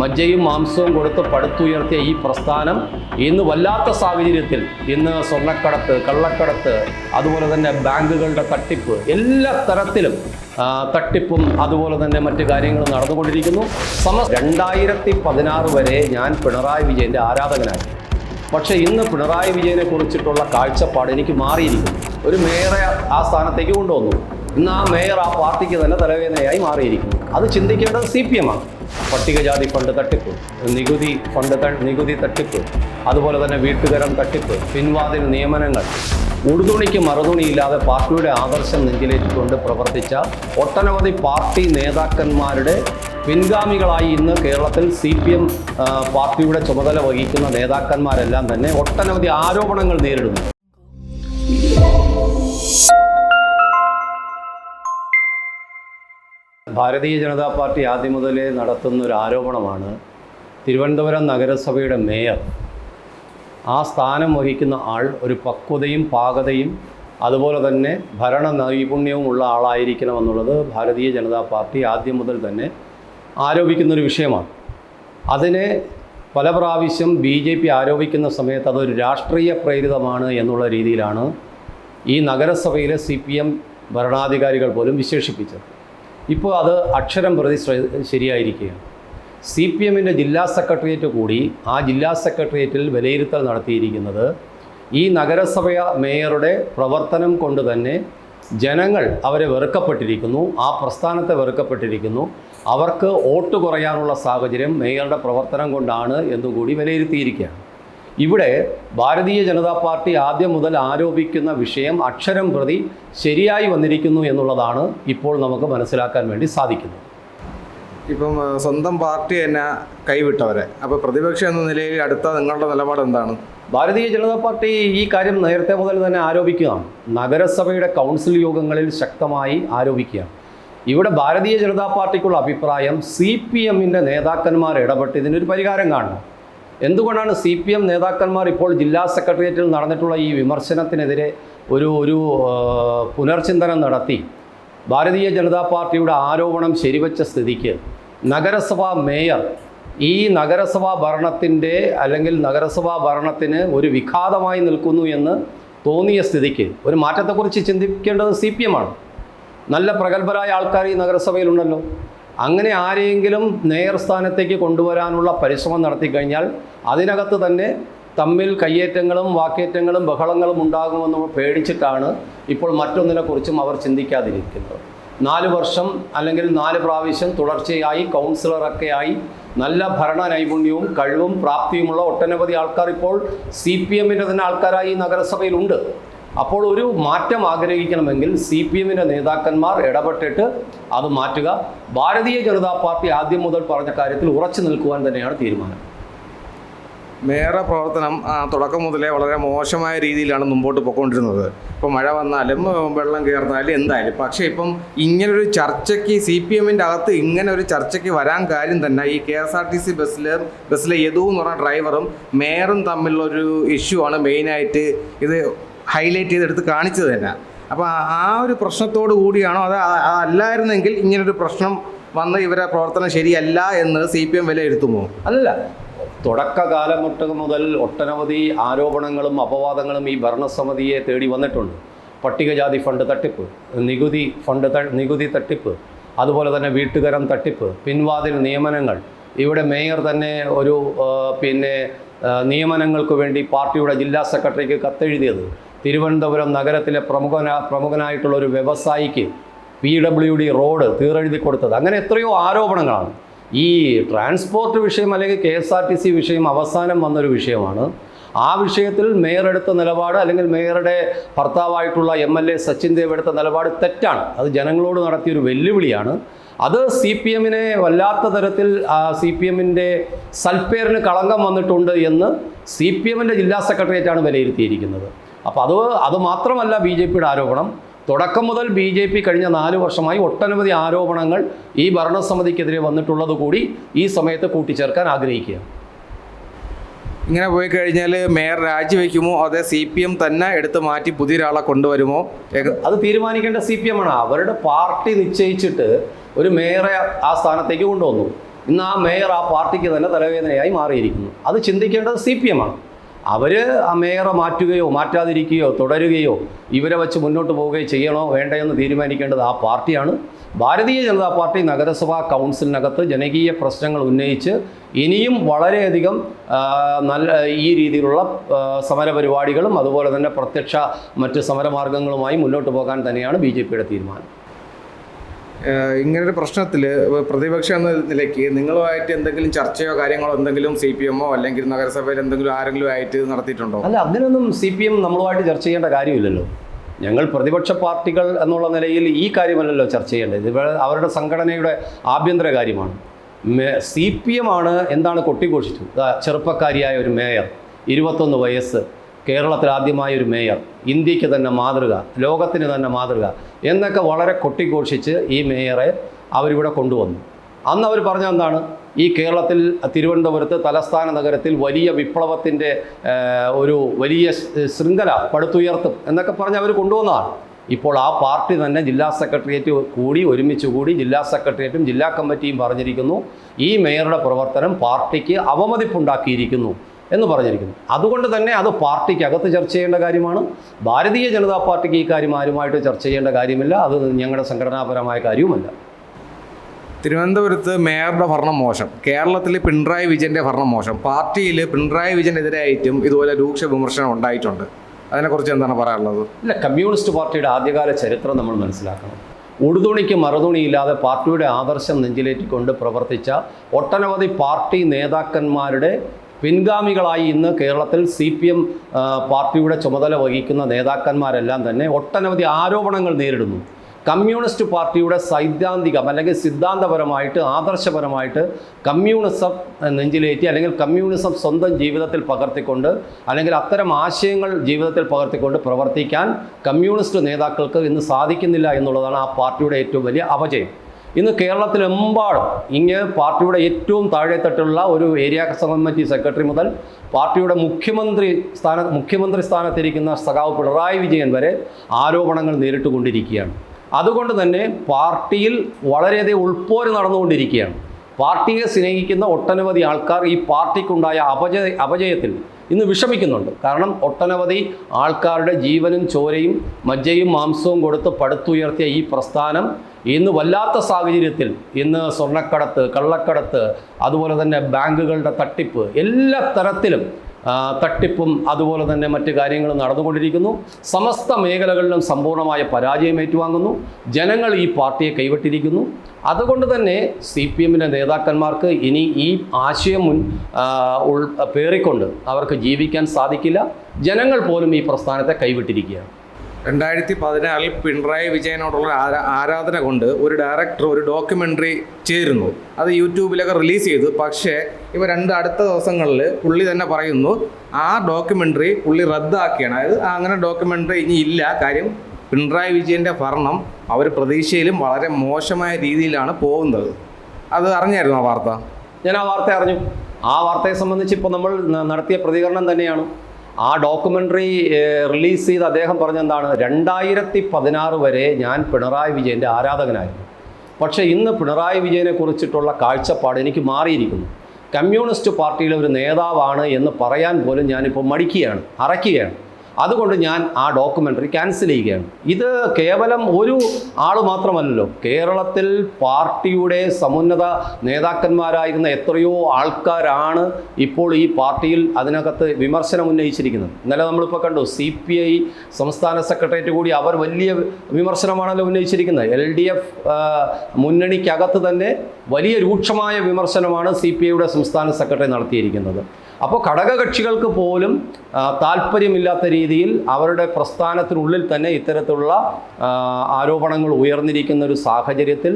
മജ്ജയും മാംസവും കൊടുത്ത് പടുത്തുയർത്തിയ ഈ പ്രസ്ഥാനം ഇന്ന് വല്ലാത്ത സാഹചര്യത്തിൽ ഇന്ന് സ്വർണക്കടത്ത് കള്ളക്കടത്ത് അതുപോലെ തന്നെ ബാങ്കുകളുടെ തട്ടിപ്പ് എല്ലാ തരത്തിലും തട്ടിപ്പും അതുപോലെ തന്നെ മറ്റു കാര്യങ്ങളും നടന്നുകൊണ്ടിരിക്കുന്നു. സമ രണ്ടായിരത്തി പതിനാറ് വരെ ഞാൻ പിണറായി വിജയന്റെ ആരാധകനായി. പക്ഷേ ഇന്ന് പിണറായി വിജയനെ കുറിച്ചിട്ടുള്ള കാഴ്ചപ്പാട് എനിക്ക് മാറിയിരിക്കുന്നു. ഒരു മേയറെ ആ സ്ഥാനത്തേക്ക് കൊണ്ടുവന്നു. ഇന്ന് ആ മേയർ ആ പാർട്ടിക്ക് തന്നെ തലവേദനയായി മാറിയിരിക്കുന്നു. അത് ചിന്തിക്കേണ്ടത് സി പി എമ്മാണ് പട്ടികജാതി ഫണ്ട് തട്ടിപ്പ് നികുതി ഫണ്ട് നികുതി തട്ടിപ്പ് അതുപോലെ തന്നെ വീട്ടുകരം തട്ടിപ്പ് പിൻവാതിൽ നിയമനങ്ങൾ ഉടുതുണിക്ക് മറുതുണിയില്ലാതെ പാർട്ടിയുടെ ആദർശം നെഞ്ചിലേറ്റിക്കൊണ്ട് പ്രവർത്തിച്ച ഒട്ടനവധി പാർട്ടി നേതാക്കന്മാരുടെ പിൻഗാമികളായി ഇന്ന് കേരളത്തിൽ സി പി എം പാർട്ടിയുടെ ചുമതല വഹിക്കുന്ന നേതാക്കന്മാരെല്ലാം തന്നെ ഒട്ടനവധി ആരോപണങ്ങൾ നേരിടുന്നു. ഭാരതീയ ജനതാ പാർട്ടി ആദ്യം മുതലേ നടത്തുന്ന ഒരു ആരോപണമാണ് തിരുവനന്തപുരം നഗരസഭയുടെ മേയർ ആ സ്ഥാനം വഹിക്കുന്ന ആൾ ഒരു പക്വതയും പാകതയും അതുപോലെ തന്നെ ഭരണ നൈപുണ്യവും ഉള്ള ആളായിരിക്കണമെന്നുള്ളത് ഭാരതീയ ജനതാ പാർട്ടി ആദ്യം മുതൽ തന്നെ ആരോപിക്കുന്നൊരു വിഷയമാണ്. അതിനെ പല പ്രാവശ്യം ബി ജെ പി ആരോപിക്കുന്ന സമയത്ത് അതൊരു രാഷ്ട്രീയ പ്രേരിതമാണ് എന്നുള്ള രീതിയിലാണ് ഈ നഗരസഭയിലെ സി പി എം ഭരണാധികാരികൾ പോലും വിശേഷിപ്പിച്ചത്. ഇപ്പോൾ അത് അക്ഷരം പ്രതി ശ്ര- ശരിയായിരിക്കുകയാണ്. സി പി എമ്മിന്റെ ജില്ലാ സെക്രട്ടേറിയറ്റ് കൂടി ആ ജില്ലാ സെക്രട്ടേറിയറ്റിൽ വിലയിരുത്തൽ നടത്തിയിരിക്കുന്നത് ഈ നഗരസഭ മേയറുടെ പ്രവർത്തനം കൊണ്ട് തന്നെ ജനങ്ങൾ അവരെ വെറുക്കപ്പെട്ടിരിക്കുന്നു ആ പ്രസ്ഥാനത്തെ വെറുക്കപ്പെട്ടിരിക്കുന്നു. അവർക്ക് വോട്ട് കുറയാനുള്ള സാഹചര്യം മേയറുടെ പ്രവർത്തനം കൊണ്ടാണ് എന്നുകൂടി വിലയിരുത്തിയിരിക്കുകയാണ്. ഇവിടെ ഭാരതീയ ജനതാ പാർട്ടി ആദ്യം മുതൽ ആരോപിക്കുന്ന വിഷയം അക്ഷരം പ്രതി ശരിയായി വന്നിരിക്കുന്നു എന്നുള്ളതാണ് ഇപ്പോൾ നമുക്ക് മനസ്സിലാക്കാൻ വേണ്ടി സാധിക്കുന്നത്. ഇപ്പം സ്വന്തം പാർട്ടി തന്നെ കൈവിട്ടവരെ. അപ്പോൾ പ്രതിപക്ഷം എന്ന നിലയിൽ അടുത്ത നിങ്ങളുടെ നിലപാട് എന്താണ്? ഭാരതീയ ജനതാ പാർട്ടി ഈ കാര്യം നേരത്തെ മുതൽ തന്നെ ആരോപിക്കുകയാണ്. നഗരസഭയുടെ കൗൺസിൽ യോഗങ്ങളിൽ ശക്തമായി ആരോപിക്കുകയാണ്. ഇവിടെ ഭാരതീയ ജനതാ പാർട്ടിക്കുള്ള അഭിപ്രായം സി പി എമ്മിന്റെ നേതാക്കന്മാർ ഇടപെട്ട് ഇതിനൊരു പരിഹാരം കാണണം. എന്തുകൊണ്ടാണ് സി പി എം നേതാക്കന്മാർ ഇപ്പോൾ ജില്ലാ സെക്രട്ടേറിയറ്റിൽ നടന്നിട്ടുള്ള ഈ വിമർശനത്തിനെതിരെ ഒരു ഒരു പുനർചിന്തനം നടത്തി? ഭാരതീയ ജനതാ പാർട്ടിയുടെ ആരോപണം ശരിവച്ച സ്ഥിതിക്ക് നഗരസഭാ മേയർ ഈ നഗരസഭാ ഭരണത്തിന്റെ അല്ലെങ്കിൽ നഗരസഭാ ഭരണത്തിന് ഒരു വിഘാതമായി നിൽക്കുന്നു എന്ന് തോന്നിയ സ്ഥിതിക്ക് ഒരു മാറ്റത്തെക്കുറിച്ച് ചിന്തിക്കേണ്ടത് സി പി എമ്മാണ് നല്ല പ്രഗത്ഭരായ ആൾക്കാർ ഈ നഗരസഭയിലുണ്ടല്ലോ. അങ്ങനെ ആരെയെങ്കിലും മേയർ സ്ഥാനത്തേക്ക് കൊണ്ടുവരാനുള്ള പരിശ്രമം നടത്തിക്കഴിഞ്ഞാൽ അതിനകത്ത് തന്നെ തമ്മിൽ കയ്യേറ്റങ്ങളും വാക്കേറ്റങ്ങളും ബഹളങ്ങളും ഉണ്ടാകുമെന്ന് പേടിച്ചിട്ടാണ് ഇപ്പോൾ മറ്റൊന്നിനെക്കുറിച്ചും അവർ ചിന്തിക്കാതിരിക്കുന്നത്. നാല് വർഷം അല്ലെങ്കിൽ നാല് പ്രാവശ്യം തുടർച്ചയായി കൗൺസിലറൊക്കെയായി നല്ല ഭരണ നൈപുണ്യവും കഴിവും പ്രാപ്തിയുമുള്ള ഒട്ടനവധി ആൾക്കാർ ഇപ്പോൾ സി പി എമ്മിന്റെ തന്നെ ആൾക്കാരായി നഗരസഭയിലുണ്ട്. അപ്പോൾ ഒരു മാറ്റം ആഗ്രഹിക്കണമെങ്കിൽ സി പി എമ്മിന്റെ നേതാക്കന്മാർ ഇടപെട്ടിട്ട് അത് മാറ്റുക. ഭാരതീയ ജനതാ പാർട്ടി ആദ്യം മുതൽ പറഞ്ഞ കാര്യത്തിൽ ഉറച്ചു നിൽക്കുവാൻ തന്നെയാണ് തീരുമാനം. മേയറുടെ പ്രവർത്തനം തുടക്കം മുതലേ വളരെ മോശമായ രീതിയിലാണ് മുമ്പോട്ട് പോയിക്കൊണ്ടിരുന്നത്. ഇപ്പോൾ മഴ വന്നാലും വെള്ളം കയറുന്നാലും എന്തായാലും. പക്ഷേ ഇപ്പം ഇങ്ങനൊരു ചർച്ചയ്ക്ക് സി പി എമ്മിന്റെ അകത്ത് ഇങ്ങനെ ഒരു ചർച്ചയ്ക്ക് വരാൻ കാര്യം തന്നെ ഈ K S R T C ബസ്സിൽ ബസ്സിലെ യദു എന്ന് പറഞ്ഞ ഡ്രൈവറും മേയറും തമ്മിലുള്ള ഒരു ഇഷ്യൂ ആണ് മെയിനായിട്ട് ഇത് ഹൈലൈറ്റ് ചെയ്തെടുത്ത് കാണിച്ചത് തന്നെ. അപ്പോൾ ആ- ഒരു പ്രശ്നത്തോടു കൂടിയാണോ അത് അതല്ലായിരുന്നെങ്കിൽ ഇങ്ങനൊരു പ്രശ്നം വന്ന് ഇവരെ പ്രവർത്തനം ശരിയല്ല എന്ന് സി പി എം വിലയിരുത്തുമോ? അല്ല. തുടക്കകാലം മുട്ട മുതൽ ഒട്ടനവധി ആരോപണങ്ങളും അപവാദങ്ങളും ഈ ഭരണസമിതിയെ തേടി വന്നിട്ടുണ്ട്. പട്ടികജാതി ഫണ്ട് തട്ടിപ്പ് നികുതി ഫണ്ട് നികുതി തട്ടിപ്പ് അതുപോലെ തന്നെ വീട്ടുകരം തട്ടിപ്പ് പിൻവാതിൽ നിയമനങ്ങൾ. ഇവിടെ മേയർ തന്നെ ഒരു പിന്നെ നിയമനങ്ങൾക്ക് വേണ്ടി പാർട്ടിയുടെ ജില്ലാ സെക്രട്ടറിക്ക് കത്തെഴുതിയത്. തിരുവനന്തപുരം നഗരത്തിലെ പ്രമുഖന പ്രമുഖനായിട്ടുള്ള ഒരു വ്യവസായിക്ക് പി ഡബ്ല്യു ഡി റോഡ് തീറെഴുതി കൊടുത്തത്. അങ്ങനെ എത്രയോ ആരോപണങ്ങളാണ്. ഈ ട്രാൻസ്പോർട്ട് വിഷയം അല്ലെങ്കിൽ K S R T C വിഷയം അവസാനം വന്നൊരു വിഷയമാണ്. ആ വിഷയത്തിൽ മേയർ എടുത്ത നിലപാട് അല്ലെങ്കിൽ മേയറുടെ ഭർത്താവായിട്ടുള്ള M L A Sachin Dev എടുത്ത നിലപാട് തെറ്റാണ്. അത് ജനങ്ങളോട് നടത്തിയൊരു വെല്ലുവിളിയാണ്. അത് സി പി എമ്മിനെ വല്ലാത്ത തരത്തിൽ സി പി എമ്മിന്റെ സൽപ്പേരിന് കളങ്കം വന്നിട്ടുണ്ട് എന്ന് സി പി എമ്മിന്റെ ജില്ലാ സെക്രട്ടേറിയറ്റാണ് വിലയിരുത്തിയിരിക്കുന്നത്. അപ്പോൾ അത് അത് മാത്രമല്ല ബി ജെ പിയുടെ ആരോപണം. തുടക്കം മുതൽ ബി ജെ പി കഴിഞ്ഞ നാല് വർഷമായി ഒട്ടനവധി ആരോപണങ്ങൾ ഈ ഭരണസമിതിക്കെതിരെ വന്നിട്ടുള്ളത് കൂടി ഈ സമയത്ത് കൂട്ടിച്ചേർക്കാൻ ആഗ്രഹിക്കുക. ഇങ്ങനെ പോയി കഴിഞ്ഞാൽ മേയർ രാജിവെക്കുമോ? അതേ സി പി എം തന്നെ എടുത്ത് മാറ്റി പുതിയൊരാളെ കൊണ്ടുവരുമോ? അത് തീരുമാനിക്കേണ്ട സി പി എം ആണ്. അവരുടെ പാർട്ടി നിശ്ചയിച്ചിട്ട് ഒരു മേയറെ ആ സ്ഥാനത്തേക്ക് കൊണ്ടുവന്നു. ഇന്ന് ആ മേയർ ആ പാർട്ടിക്ക് തന്നെ തലവേദനയായി മാറിയിരിക്കുന്നു. അത് ചിന്തിക്കേണ്ടത് സി പി എം ആണ്. അവർ മേയറെ മാറ്റുകയോ മാറ്റാതിരിക്കുകയോ തുടരുകയോ ഇവരെ വെച്ച് മുന്നോട്ട് പോവുകയോ ചെയ്യണോ വേണ്ടയെന്ന് തീരുമാനിക്കേണ്ടത് ആ പാർട്ടിയാണ്. ഭാരതീയ ജനതാ പാർട്ടി നഗരസഭാ കൗൺസിലിനകത്ത് ജനകീയ പ്രശ്നങ്ങൾ ഉന്നയിച്ച് ഇനിയും വളരെയധികം നല്ല ഈ രീതിയിലുള്ള സമരപരിപാടികളും അതുപോലെ തന്നെ പ്രത്യക്ഷ മറ്റ് സമരമാർഗങ്ങളുമായി മുന്നോട്ട് പോകാൻ തന്നെയാണ് ബി തീരുമാനം. ഇങ്ങനൊരു പ്രശ്നത്തിൽ പ്രതിപക്ഷം എന്ന നിലയ്ക്ക് നിങ്ങളുമായിട്ട് എന്തെങ്കിലും ചർച്ചയോ കാര്യങ്ങളോ എന്തെങ്കിലും സി പി എമ്മോ അല്ലെങ്കിൽ നഗരസഭയിൽ എന്തെങ്കിലും ആരെങ്കിലും ആയിട്ട് നടത്തിയിട്ടുണ്ടോ? അല്ല അങ്ങനെയൊന്നും സി പി എം നമ്മളുമായിട്ട് ചർച്ച ചെയ്യേണ്ട കാര്യമില്ലല്ലോ. ഞങ്ങൾ പ്രതിപക്ഷ പാർട്ടികൾ എന്നുള്ള നിലയിൽ ഈ കാര്യമല്ലല്ലോ ചർച്ച ചെയ്യേണ്ടത്. ഇത് അവരുടെ സംഘടനയുടെ ആഭ്യന്തര കാര്യമാണ്. സി പി എം ആണ് എന്താണ് കൊട്ടിഘോഷിച്ചു ചെറുപ്പക്കാരിയായ ഒരു മേയർ ഇരുപത്തൊന്ന് വയസ്സ്. കേരളത്തിൽ ആദ്യമായ ഒരു മേയർ ഇന്ത്യയ്ക്ക് തന്നെ മാതൃക ലോകത്തിന് തന്നെ മാതൃക എന്നൊക്കെ വളരെ കൊട്ടിഘോഷിച്ച് ഈ മേയറെ അവരിവിടെ കൊണ്ടുവന്നു. അന്ന് അവർ പറഞ്ഞ എന്താണ്? ഈ കേരളത്തിൽ തിരുവനന്തപുരത്ത് തലസ്ഥാന നഗരത്തിൽ വലിയ വിപ്ലവത്തിന്റെ ഒരു വലിയ ശൃംഖല പടുത്തുയർത്തും എന്നൊക്കെ പറഞ്ഞ് അവർ കൊണ്ടുവന്നതാണ്. ഇപ്പോൾ ആ പാർട്ടി തന്നെ ജില്ലാ സെക്രട്ടേറിയറ്റ് കൂടി ഒരുമിച്ച് കൂടി ജില്ലാ സെക്രട്ടേറിയറ്റും ജില്ലാ കമ്മിറ്റിയും പറഞ്ഞിരിക്കുന്നു. ഈ മേയറുടെ പ്രവർത്തനം പാർട്ടിക്ക് അവമതിപ്പുണ്ടാക്കിയിരിക്കുന്നു. എന്ന് പറഞ്ഞിരിക്കുന്നു. അതുകൊണ്ട് തന്നെ അത് പാർട്ടിക്ക് അകത്ത് ചർച്ച ചെയ്യേണ്ട കാര്യമാണ്. ഭാരതീയ ജനതാ പാർട്ടിക്ക് ഈ കാര്യം ആരുമായിട്ട് ചർച്ച ചെയ്യേണ്ട കാര്യമില്ല. അത് ഞങ്ങളുടെ സംഘടനാപരമായ കാര്യവുമല്ല. തിരുവനന്തപുരത്ത് മേയറുടെ ഭരണം മോശം. കേരളത്തിൽ പിണറായി വിജയന്റെ ഭരണം മോശം. പാർട്ടിയിൽ പിണറായി വിജയനെതിരായിട്ടും ഇതുപോലെ രൂക്ഷ വിമർശനം ഉണ്ടായിട്ടുണ്ട്. അതിനെക്കുറിച്ച് എന്താണ് പറയാനുള്ളത്? ഇല്ല കമ്മ്യൂണിസ്റ്റ് പാർട്ടിയുടെ ആദ്യകാല ചരിത്രം നമ്മൾ മനസ്സിലാക്കണം. ഉടുതുണിക്ക് മറുതുണിയില്ലാതെ പാർട്ടിയുടെ ആദർശം നെഞ്ചിലേറ്റിക്കൊണ്ട് പ്രവർത്തിച്ച ഒട്ടനവധി പാർട്ടി നേതാക്കന്മാരുടെ പിൻഗാമികളായി ഇന്ന് കേരളത്തിൽ സി പി എം പാർട്ടിയുടെ ചുമതല വഹിക്കുന്ന നേതാക്കന്മാരെല്ലാം തന്നെ ഒട്ടനവധി ആരോപണങ്ങൾ നേരിടുന്നു. കമ്മ്യൂണിസ്റ്റ് പാർട്ടിയുടെ സൈദ്ധാന്തികം അല്ലെങ്കിൽ സിദ്ധാന്തപരമായിട്ട് ആദർശപരമായിട്ട് കമ്മ്യൂണിസം നെഞ്ചിലേറ്റി അല്ലെങ്കിൽ കമ്മ്യൂണിസം സ്വന്തം ജീവിതത്തിൽ പകർത്തിക്കൊണ്ട് അല്ലെങ്കിൽ അത്തരം ആശയങ്ങൾ ജീവിതത്തിൽ പകർത്തിക്കൊണ്ട് പ്രവർത്തിക്കാൻ കമ്മ്യൂണിസ്റ്റ് നേതാക്കൾക്ക് ഇന്ന് സാധിക്കുന്നില്ല എന്നുള്ളതാണ് ആ പാർട്ടിയുടെ ഏറ്റവും വലിയ അപജയം. ഇന്ന് കേരളത്തിലെമ്പാടും ഇങ്ങ് പാർട്ടിയുടെ ഏറ്റവും താഴെത്തട്ടുള്ള ഒരു ഏരിയ കമ്മിറ്റി സെക്രട്ടറി മുതൽ പാർട്ടിയുടെ മുഖ്യമന്ത്രി സ്ഥാന മുഖ്യമന്ത്രി സ്ഥാനത്തിരിക്കുന്ന സഖാവ് പിണറായി വിജയൻ വരെ ആരോപണങ്ങൾ നേരിട്ടുകൊണ്ടിരിക്കുകയാണ്. അതുകൊണ്ട് തന്നെ പാർട്ടിയിൽ വളരെയധികം ഉൾപ്പോര് നടന്നുകൊണ്ടിരിക്കുകയാണ്. പാർട്ടിയെ സ്നേഹിക്കുന്ന ഒട്ടനവധി ആൾക്കാർ ഈ പാർട്ടിക്കുണ്ടായ അപജയ അപജയത്തിൽ ഇന്ന് വിഷമിക്കുന്നുണ്ട്. കാരണം ഒട്ടനവധി ആൾക്കാരുടെ ജീവനും ചോരയും മജ്ജയും മാംസവും കൊടുത്ത് പടുത്തുയർത്തിയ ഈ പ്രസ്ഥാനം ഇന്ന് വല്ലാത്ത സാഹചര്യത്തിൽ ഇന്ന് സ്വർണക്കടത്ത് കള്ളക്കടത്ത് അതുപോലെ തന്നെ ബാങ്കുകളുടെ തട്ടിപ്പ് എല്ലാ തരത്തിലും തട്ടിപ്പും അതുപോലെ തന്നെ മറ്റു കാര്യങ്ങളും നടന്നുകൊണ്ടിരിക്കുന്നു. സമസ്ത മേഖലകളിലും സമ്പൂർണമായ പരാജയം ഏറ്റുവാങ്ങുന്നു. ജനങ്ങൾ ഈ പാർട്ടിയെ കൈവിട്ടിരിക്കുന്നു. അതുകൊണ്ട് തന്നെ സി പി എമ്മിന്റെ നേതാക്കന്മാർക്ക് ഇനി ഈ ആശയം മുൻ ഉൾ പേറിക്കൊണ്ട് അവർക്ക് ജീവിക്കാൻ സാധിക്കില്ല. ജനങ്ങൾ പോലും ഈ പ്രസ്ഥാനത്തെ കൈവിട്ടിരിക്കുകയാണ്. രണ്ടായിരത്തി പതിനാറിൽ പിണറായി വിജയനോടുള്ള ആരാ- ആരാധന കൊണ്ട് ഒരു ഡയറക്ടർ ഒരു ഡോക്യുമെന്ററി ചേരുന്നു. അത് യൂട്യൂബിലൊക്കെ റിലീസ് ചെയ്തു. പക്ഷേ ഇവ രണ്ട് അടുത്ത ദിവസങ്ങളിൽ പുള്ളി തന്നെ പറയുന്നു ആ ഡോക്യുമെന്ററി പുള്ളി റദ്ദാക്കിയാണ്. അതായത് അങ്ങനെ ഡോക്യുമെന്ററി ഇനി ഇല്ല. കാര്യം പിണറായി വിജയന്റെ ഭരണം അവർ പ്രതീക്ഷയിലും വളരെ മോശമായ രീതിയിലാണ് പോകുന്നത്. അത് അറിഞ്ഞായിരുന്നു ആ വാർത്ത? ഞാൻ ആ വാർത്ത അറിഞ്ഞു. ആ വാർത്തയെ സംബന്ധിച്ച് ഇപ്പോൾ നമ്മൾ നടത്തിയ പ്രതികരണം തന്നെയാണ്. ആ ഡോക്യുമെന്ററി റിലീസ് ചെയ്ത് അദ്ദേഹം പറഞ്ഞെന്താണ്? രണ്ടായിരത്തി പതിനാറ് വരെ ഞാൻ പിണറായി വിജയന്റെ ആരാധകനായിരുന്നു. പക്ഷേ ഇന്ന് പിണറായി വിജയനെ കുറിച്ചിട്ടുള്ള കാഴ്ചപ്പാട് എനിക്ക് മാറിയിരിക്കുന്നു. കമ്മ്യൂണിസ്റ്റ് പാർട്ടിയിലെ ഒരു നേതാവാണ് എന്ന് പറയാൻ പോലും ഞാനിപ്പോൾ മടിക്കുകയാണ് അറയ്ക്കുകയാണ്. അതുകൊണ്ട് ഞാൻ ആ ഡോക്യുമെന്ററി ക്യാൻസൽ ചെയ്യുകയാണ്. ഇത് കേവലം ഒരു ആൾ മാത്രമല്ലല്ലോ. കേരളത്തിൽ പാർട്ടിയുടെ സമുന്നത നേതാക്കന്മാരായിരുന്ന എത്രയോ ആൾക്കാരാണ് ഇപ്പോൾ ഈ പാർട്ടിയിൽ അതിനകത്ത് വിമർശനം ഉന്നയിച്ചിരിക്കുന്നത്. ഇന്നലെ നമ്മളിപ്പോൾ കണ്ടു സി പി ഐ സംസ്ഥാന സെക്രട്ടേറിയറ്റ് കൂടി അവർ വലിയ വിമർശനമാണല്ലോ ഉന്നയിച്ചിരിക്കുന്നത്. എൽ ഡി എഫ് മുന്നണിക്കകത്ത് തന്നെ വലിയ രൂക്ഷമായ വിമർശനമാണ് സി പി ഐയുടെ സംസ്ഥാന സെക്രട്ടറി നടത്തിയിരിക്കുന്നത്. അപ്പോൾ ഘടകകക്ഷികൾക്ക് പോലും താല്പര്യമില്ലാത്ത രീതിയിൽ അവരുടെ പ്രസ്ഥാനത്തിനുള്ളിൽ തന്നെ ഇത്തരത്തിലുള്ള ആരോപണങ്ങൾ ഉയർന്നിരിക്കുന്ന ഒരു സാഹചര്യത്തിൽ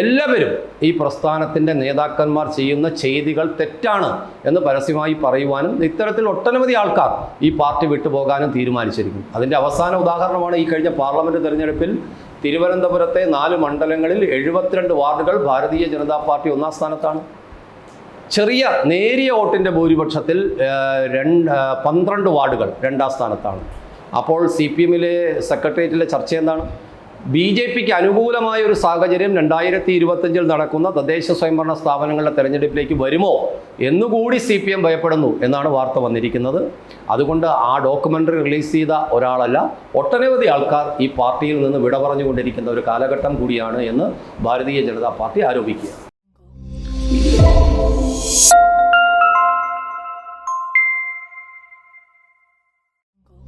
എല്ലാവരും ഈ പ്രസ്ഥാനത്തിന്റെ നേതാക്കന്മാർ ചെയ്യുന്ന ചെയ്തികൾ തെറ്റാണ് എന്ന് പരസ്യമായി പറയുവാനും ഇത്തരത്തിൽ ഒട്ടനവധി ആൾക്കാർ ഈ പാർട്ടി വിട്ടുപോകാനും തീരുമാനിച്ചിരിക്കുന്നു. അതിന്റെ അവസാന ഉദാഹരണമാണ് ഈ കഴിഞ്ഞ പാർലമെന്റ് തെരഞ്ഞെടുപ്പിൽ തിരുവനന്തപുരത്തെ നാല് മണ്ഡലങ്ങളിൽ എഴുപത്തിരണ്ട് വാർഡുകൾ ഭാരതീയ ജനതാ പാർട്ടി ഒന്നാം സ്ഥാനത്താണ്. ചെറിയ നേരിയ വോട്ടിന്റെ ഭൂരിപക്ഷത്തിൽ രണ്ട് പന്ത്രണ്ട് വാർഡുകൾ രണ്ടാം സ്ഥാനത്താണ്. അപ്പോൾ സി പി എമ്മിലെ സെക്രട്ടേറിയറ്റിലെ ചർച്ച എന്താണ്? ബി ജെ പിക്ക് അനുകൂലമായ ഒരു സാഹചര്യം രണ്ടായിരത്തി ഇരുപത്തഞ്ചിൽ നടക്കുന്ന തദ്ദേശ സ്വയംഭരണ സ്ഥാപനങ്ങളുടെ തെരഞ്ഞെടുപ്പിലേക്ക് വരുമോ എന്നുകൂടി സി പി എം ഭയപ്പെടുന്നു എന്നാണ് വാർത്ത വന്നിരിക്കുന്നത്. അതുകൊണ്ട് ആ ഡോക്യുമെന്ററി റിലീസ് ചെയ്ത ഒരാളല്ല ഒട്ടനവധി ആൾക്കാർ ഈ പാർട്ടിയിൽ നിന്ന് വിട പറഞ്ഞുകൊണ്ടിരിക്കുന്ന ഒരു കാലഘട്ടം കൂടിയാണ് എന്ന് ഭാരതീയ ജനതാ പാർട്ടി ആരോപിക്കുക